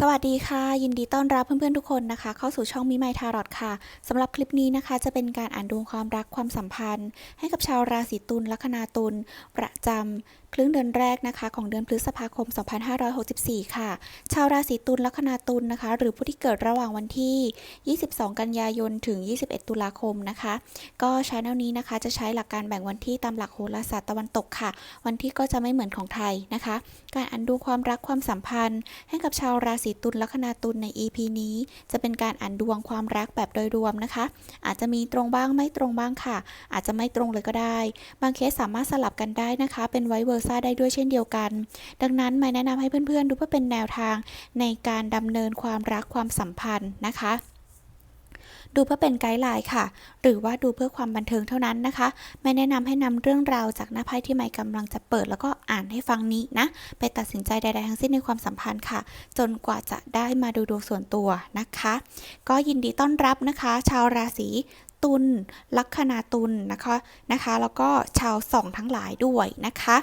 สวัสดีค่ะ ยินดีต้อนรับเพื่อนๆทุกคนนะคะ เข้าสู่ช่องมิไมทารอตค่ะสำหรับคลิปนี้นะคะ จะเป็นการอ่านดวงความรักความสัมพันธ์ ให้กับชาวราศีตุลลัคนาตุลประจำครึ่งเดือนแรกนะคะ ของเดือนพฤษภาคม 2564 ค่ะ ชาวราศีตุลลัคนาตุลนะคะ หรือผู้ที่เกิดระหว่างวันที่ 22 กันยายนถึง 21 ตุลาคมนะคะ ก็ชาแนลนี้นะคะจะใช้หลักการแบ่งวันที่ตามหลักโหราศาสตร์ตะวันตกค่ะ วันที่ก็จะไม่เหมือนของไทยนะคะ การอ่านดูความรักความสัมพันธ์ ให้กับชาวราศีตุลลัคนาตุลใน EP นี้ จะเป็นการอ่านดวงความรักแบบโดยรวมนะคะ อาจจะมีตรงบ้างไม่ตรงบ้างค่ะ อาจจะไม่ตรงเลยก็ได้ บางเคสสามารถสลับกันได้นะคะ เป็นไวเวอร์ซ่าได้ด้วยเช่นเดียวกัน ดังนั้นไม่แนะนำให้เพื่อนๆ ดูเพื่อเป็นแนวทางในการดำเนินความรักความสัมพันธ์นะคะ ดูเพื่อเป็นไกด์ไลน์ค่ะ หรือว่าดูเพื่อความบันเทิงเท่านั้นนะคะ ไม่แนะนำให้นำเรื่องราวจากหน้าไพ่ที่ไม่กำลังจะเปิด แล้วก็อ่านให้ฟังนี้นะ ไปตัดสินใจใดๆทั้งสิ้นในความสัมพันธ์ค่ะ จนกว่าจะได้มาดูดวงส่วนตัวนะคะ ก็ยินดีต้อนรับนะคะ ชาวราศี ตุลลัคนาตุลนะคะนะคะ แล้วก็ชาวสองทั้งหลายด้วยนะคะ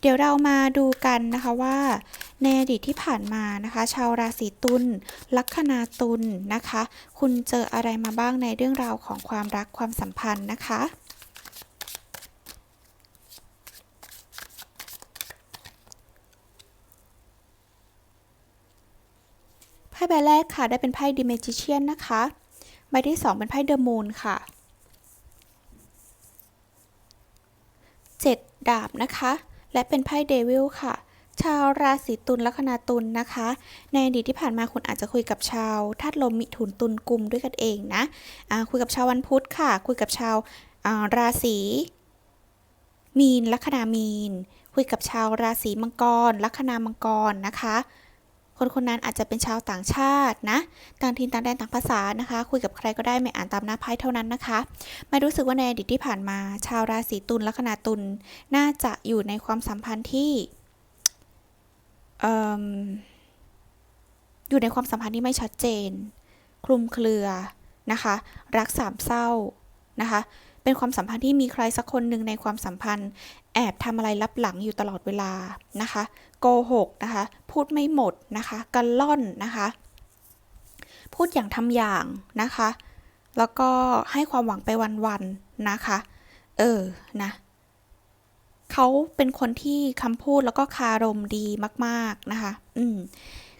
เดี๋ยวเรามาดูกันนะคะว่าในอดีตที่ผ่านมานะคะ ชาวราศีตุลลัคนาตุลนะคะ คุณเจออะไรมาบ้างในเรื่องราวของความรักความสัมพันธ์นะคะไพ่ใบแรกค่ะ ได้เป็นไพ่ The Magician นะคะ ใบที่2เป็นไพ่ The Moon ค่ะ 7 ดาบนะคะ และเป็นไพ่ Devil ค่ะ ชาวราศีตุลลัคนาตุลนะคะ ในอดีตที่ผ่านมาคุณอาจจะคุยกับชาวธาตุลมมิถุนตุลกลุ่มด้วยกันเองนะอ่าคุยกับชาววันพุธค่ะ คุยกับชาวาราศีมีนลัคนามีน คุยกับชาวราศีมังกรลัคนามังกรนะคะ คนคนนั้นอาจจะเป็นชาวต่างชาตินะ ต่างถิ่นต่างแดนต่างภาษานะคะ คุยกับใครก็ได้ไม่อ่านตามหน้าไพ่เท่านั้นนะคะไม่รู้สึกว่าในอดีตที่ผ่านมา ชาวราศีตุลลัคนาตุลน่าจะอยู่ในความสัมพันธ์ที่ออยู่ในความสัมพันธ์ที่ไม่ชัดเจน คลุมเครือนะคะ รักสามเศร้า นะคะ เป็นความสัมพันธ์ที่มีใครสักคนหนึ่งในความสัมพันธ์ แอบทำอะไรลับหลังอยู่ตลอดเวลานะคะโกหกนะคะ พูดไม่หมดนะคะกันล่อนนะคะ พูดอย่างทำอย่างนะคะ แล้วก็ให้ความหวังไปวันๆนะคะ เออนะเขาเป็นคนที่คำพูดแล้วก็คารมดีมาก ๆ นะคะ อืม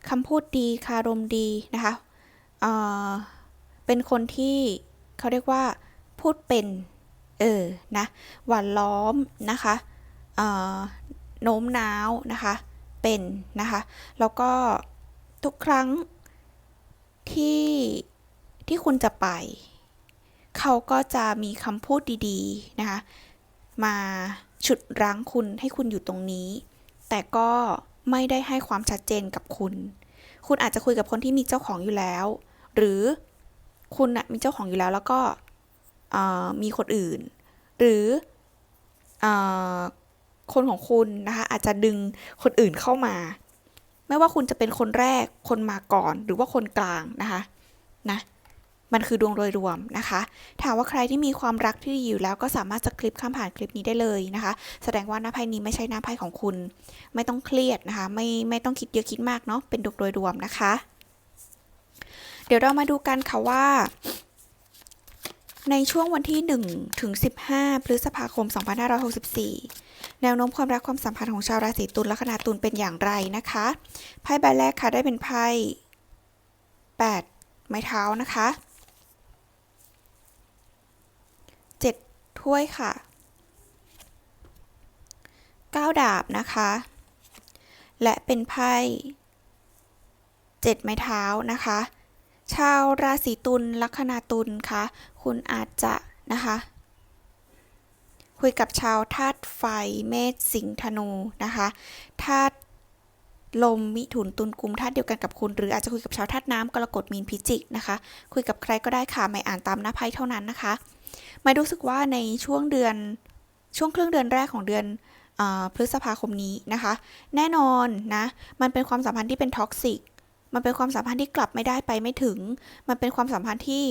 คำพูดดีคารมดีนะคะเออเป็นคนที่เขาเรียกว่า พูดเป็นเออนะหวานล้อมนะคะโน้มน้าวนะคะเป็นนะคะแล้วก็ทุกครั้งที่ที่คุณจะไป เขาก็จะมีคำพูดดีๆนะคะมาฉุดรั้งคุณให้คุณอยู่ตรงนี้ แต่ก็ไม่ได้ให้ความชัดเจนกับคุณ คุณอาจจะคุยกับคนที่มีเจ้าของอยู่แล้ว หรือคุณนะมีเจ้าของอยู่แล้วแล้วก็ มีคนอื่น หรือออคนของคุณนะคะอาจจะดึงคนอื่นเข้ามา ไม่ว่าคุณจะเป็นคนแรกคนมาก่อนหรือว่าคนกลางนะคะนะมันคือดวงโดยรวมนะคะ ถามว่าใครที่มีความรักที่ดีอยู่แล้วก็สามารถจะคลิปข้ามผ่านคลิปนี้ได้เลยนะคะ แสดงว่าหน้าไพ่นี้ไม่ใช่หน้าไพ่ของคุณ ไม่ต้องเครียดนะคะ ไม่ไม่ต้องคิดเยอะคิดมากเนาะ เป็นดวงโดยรวมนะคะ เดี๋ยวเรามาดูกันค่ะว่า ในช่วงวันที่ 1 ถึง 15 พฤษภาคม 2564 แนวโน้มความรักความสัมพันธ์ของชาวราศีตุลและคณะตุลเป็นอย่างไรนะคะ ไพ่ใบแรกค่ะได้เป็นไพ่ 8 ไม้เท้านะคะ 7 ถ้วยค่ะ 9 ดาบนะคะ และเป็นไพ่ 7 ไม้เท้านะคะ ชาวราศีตุลลัคนาตุลคะคุณอาจจะนะคะ คุยกับชาวธาตุไฟเมษสิงห์ธนูนะคะธาตุลมมิถุนตุลกุมธาตุเดียวกันกับคุณ หรืออาจจะคุยกับชาวธาตุน้ำกรกฎมีนพิจิกนะคะ คุยกับใครก็ได้ค่ะไม่อ่านตามหน้าไพ่เท่านั้นนะคะไม่รู้สึกว่าในช่วงเดือนช่วงครึ่งเดือนแรกของเดือนอพฤษภาคมนี้นะคะ แน่นอนนะ มันเป็นความสัมพันธ์ที่เป็นท็อกซิก มันเป็นความสัมพันธ์ที่กลับไม่ได้ไปไม่ถึง มันเป็นความสัมพันธ์ที่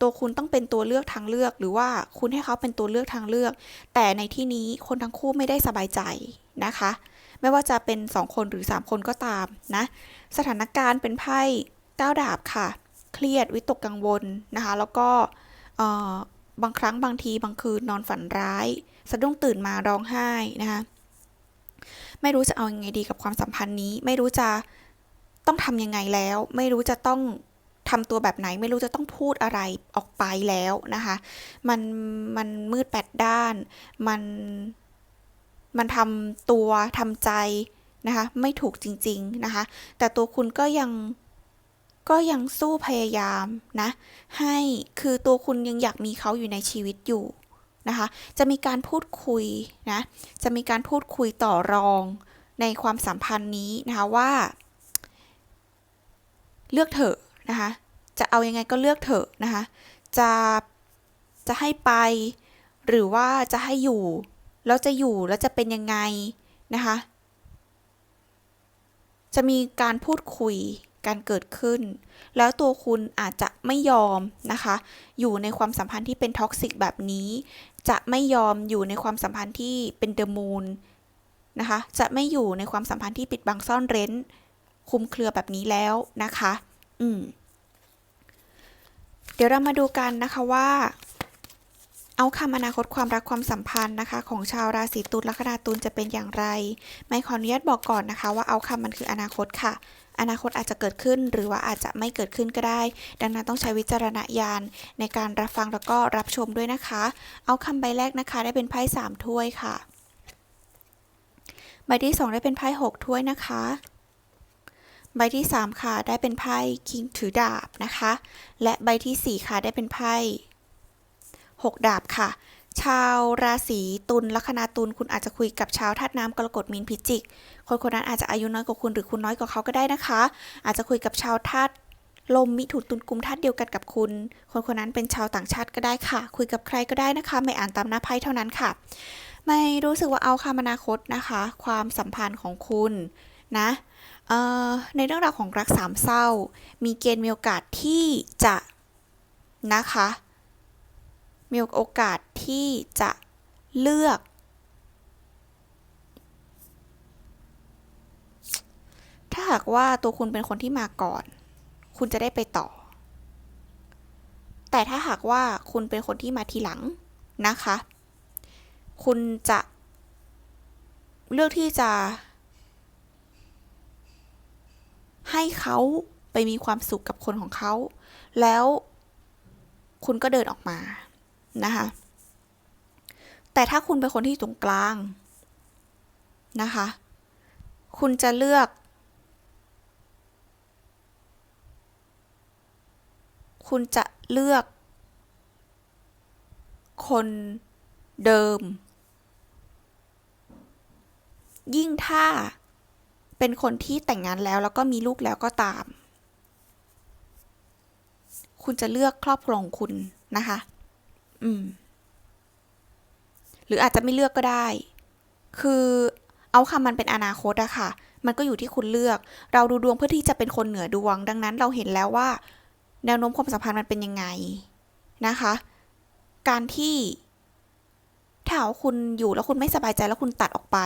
ตัวคุณต้องเป็นตัวเลือกทางเลือก หรือว่าคุณให้เขาเป็นตัวเลือกทางเลือก แต่ในที่นี้คนทั้งคู่ไม่ได้สบายใจนะคะ ไม่ว่าจะเป็น 2 คนหรือ 3 คนก็ตามนะ สถานการณ์เป็นไพ่ก้าวดาบค่ะ เครียดวิตกกังวลนะคะ แล้วก็บางครั้งบางทีบางคืนนอนฝันร้าย สะดุ้งตื่นมาร้องไห้นะคะ ไม่รู้จะเอายังไงดีกับความสัมพันธ์นี้ ไม่รู้จะ ต้องทำยังไงแล้ว ไม่รู้จะต้องทำตัวแบบไหน ไม่รู้จะต้องพูดอะไรออกไปแล้วนะคะ มันมันมืดแปดด้าน มันมันทำตัวทำใจนะคะ ไม่ถูกจริง ๆนะคะ แต่ตัวคุณก็ยังก็ยังสู้พยายามนะ ให้คือตัวคุณยังอยากมีเขาอยู่ในชีวิตอยู่นะคะ จะมีการพูดคุยนะ จะมีการพูดคุยต่อรองในความสัมพันธ์นี้นะคะว่า เลือกเถอะนะคะ จะเอายังไงก็เลือกเถอะนะคะ จะจะให้ไป หรือว่าจะให้อยู่ แล้วจะอยู่แล้วจะเป็นยังไงนะคะ จะมีการพูดคุยการเกิดขึ้น แล้วตัวคุณอาจจะไม่ยอมนะคะ อยู่ในความสัมพันธ์ที่เป็นท็อกซิกแบบนี้ จะไม่ยอมอยู่ในความสัมพันธ์ที่เป็นเดอะมูนนะคะ จะไม่อยู่ในความสัมพันธ์ที่ปิดบังซ่อนเร้น คุมเครือแบบนี้แล้วนะคะ อืม เดี๋ยวเรามาดูกันนะคะว่า เอาคำอนาคตความรักความสัมพันธ์นะคะ ของชาวราศีตุลลัคนาตุลจะเป็นอย่างไร ไม่ขออนุญาตบอกก่อนนะคะ ว่าเอาคำมันคืออนาคตค่ะอนาคตอาจจะเกิดขึ้นหรือว่าอาจจะไม่เกิดขึ้นก็ได้ ดังนั้นต้องใช้วิจารณญาณในการรับฟังแล้วก็รับชมด้วยนะคะ เอาคำใบแรกนะคะ ได้เป็นไพ่สามถ้วยค่ะ ใบที่สองได้เป็นไพ่หกถ้วยนะคะ ใบที่สามค่ะ ได้เป็นไพ่คิงถือดาบนะคะ และใบที่สี่ค่ะ ได้เป็นไพ่หกดาบค่ะ ชาวราศีตุลลัคนาตุลคุณอาจจะคุยกับชาวธาตุน้ำกรกฎมีนพิจิก คนคนนั้นอาจจะอายุน้อยกว่าคุณหรือคุณน้อยกว่าเขาก็ได้นะคะ อาจจะคุยกับชาวธาตุลมมิถุนตุลกุมธาตุเดียวกันกับคุณ คนคนนั้นเป็นชาวต่างชาติก็ได้ค่ะ คุยกับใครก็ได้นะคะ ไม่อ่านตามหน้าไพ่เท่านั้นค่ะ ไม่รู้สึกว่าเอาคำอนาคตนะคะ ความสัมพันธ์ของคุณนะ ในเรื่องราวของรักสามเศร้า มีเกณฑ์มีโอกาสที่จะนะคะ มีโอกาสที่จะเลือกถ้าหากว่าตัวคุณเป็นคนที่มาก่อน คุณจะได้ไปต่อ แต่ถ้าหากว่าคุณเป็นคนที่มาทีหลังนะคะ คุณจะเลือกที่จะ ให้เขาไปมีความสุขกับคนของเขา แล้วคุณก็เดินออกมานะคะ แต่ถ้าคุณเป็นคนที่ตรงกลางนะคะ คุณจะเลือก คุณจะเลือก คนเดิม ยิ่งถ้า เป็นคนที่แต่งงานแล้วแล้วก็มีลูกแล้วก็ตาม คุณจะเลือกครอบครองคุณนะคะ อืม หรืออาจจะไม่เลือกก็ได้ คือเอาคำมันเป็นอนาคตอะค่ะ มันก็อยู่ที่คุณเลือก เราดูดวงเพื่อที่จะเป็นคนเหนือดวง ดังนั้นเราเห็นแล้วว่า แนวโน้มความสัมพันธ์มันเป็นยังไงนะคะ การที่ ถ้าคุณอยู่แล้วคุณไม่สบายใจแล้วคุณตัดออกไป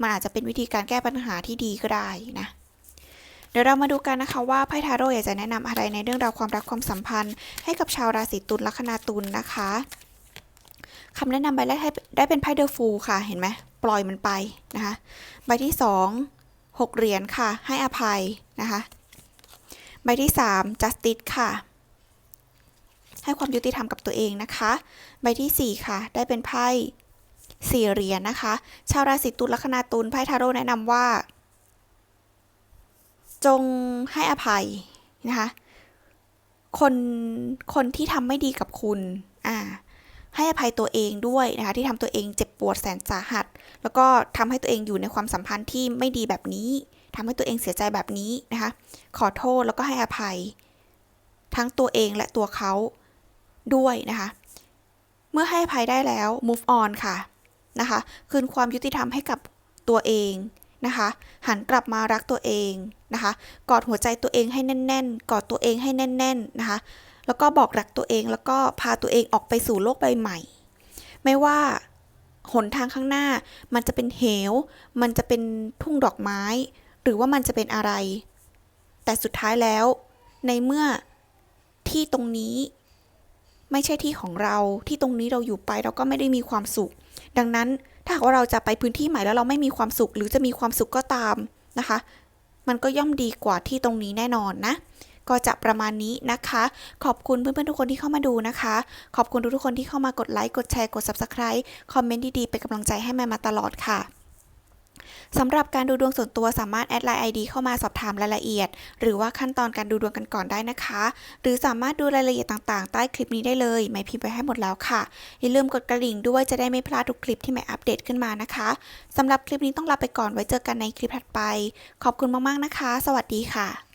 มันอาจจะเป็นวิธีการแก้ปัญหาที่ดีก็ได้นะ เดี๋ยวเรามาดูกันนะคะว่าไพ่ทาโร่อยากจะแนะนำอะไรในเรื่องราวความรักความสัมพันธ์ ให้กับชาวราศีตุลลัคนาตุลนะคะคำแนะนำใบแรกให้ได้เป็นไพ่เดอะฟูลค่ะ เห็นไหมปล่อยมันไปนะคะ ใบที่สองหกเหรียญค่ะ ให้อภัยนะคะ ใบที่สามจัสติสค่ะ ให้ความยุติธรรมกับตัวเองนะคะ ใบที่สี่ค่ะ ได้เป็นไพ่สี่เหรียญนะคะ ชาวราศีตุลลัคนาตุลไพ่ทาโร่แนะนำว่า จงให้อภัยนะคะคนคนที่ทำไม่ดีกับคุณอ่าให้อภัยตัวเองด้วยนะคะ ที่ทำตัวเองเจ็บปวดแสนสาหัส แล้วก็ทำให้ตัวเองอยู่ในความสัมพันธ์ที่ไม่ดีแบบนี้ทำให้ตัวเองเสียใจแบบนี้นะคะ ขอโทษแล้วก็ให้อภัย ทั้งตัวเองและตัวเขา ด้วยนะคะ เมื่อให้อภัยได้แล้ว move on ค่ะนะคะ คืนความยุติธรรมให้กับตัวเองนะคะ หันกลับมารักตัวเองนะคะ กอดหัวใจตัวเองให้แน่น ๆ กอดตัวเองให้แน่น ๆ นะคะ แล้วก็บอกรักตัวเองแล้วก็พาตัวเองออกไปสู่โลกใบใหม่ ไม่ว่าหนทางข้างหน้า มันจะเป็นเหว มันจะเป็นทุ่งดอกไม้ หรือว่ามันจะเป็นอะไร แต่สุดท้ายแล้ว ในเมื่อที่ตรงนี้ ไม่ใช่ที่ของเราที่ตรงนี้เราอยู่ไปเราก็ไม่ได้มีความสุข ดังนั้นถ้าหากว่าเราจะไปพื้นที่ใหม่แล้วเราไม่มีความสุข หรือจะมีความสุขก็ตามนะคะ มันก็ย่อมดีกว่าที่ตรงนี้แน่นอนนะก็จะประมาณนี้นะคะ ขอบคุณเพื่อนๆทุกคนที่เข้ามาดูนะคะ ขอบคุณทุกๆคนที่เข้ามากดไลค์ กดแชร์ กด Subscribe คอมเมนต์ดีๆ เป็นกำลังใจให้แม่มาตลอดค่ะ สำหรับการดูดวงส่วนตัวสามารถแอดไลน์ ID เข้ามาสอบถามรายละเอียด หรือว่าขั้นตอนการดูดวงกันก่อนได้นะคะ หรือสามารถดูรายละเอียดต่างๆ ใต้คลิปนี้ได้เลยไม่พิมพ์ไปให้หมดแล้วค่ะ อย่าลืมกดกระดิ่งด้วยจะได้ไม่พลาดทุกคลิปที่ไม่อัปเดตขึ้นมานะคะสำหรับคลิปนี้ต้องลาไปก่อนไว้เจอกันในคลิปถัดไป ขอบคุณมากๆนะคะ สวัสดีค่ะ